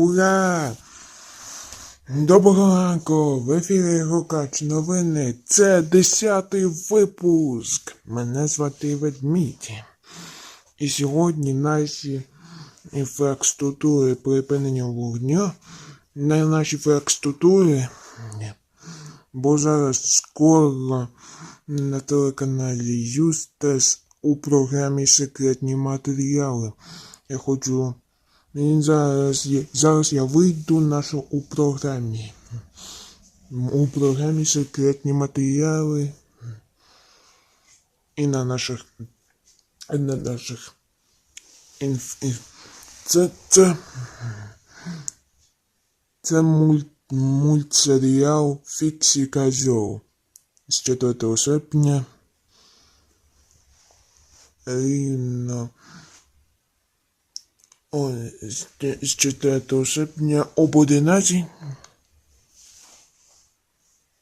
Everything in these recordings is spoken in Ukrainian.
Ура! Доброго ранку! В ефірі Гукач новини. Це десятий випуск. Мене звати Ведмідь. І сьогодні наші інфраструктури припинення вогню. На наші інфраструктури. Бо зараз скоро на телеканалі Юстес у програмі Секретні матеріали. Я хочу зараз, є- зараз я вийду нашу у програмі. У програмі секретні матеріали. І на наших. І на наших. Інф, це, це. Це мульт, мультсеріал Фіксі Казьол з 4 серпня. Рівно. З 4 серпня об 11.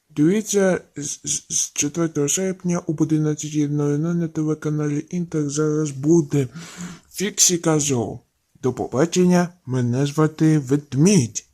Дивіться, з, з- з 4 серпня об 11.00 на телеканалі Інтер зараз буде Фіксі Казол. До побачення, мене звати Ведмідь.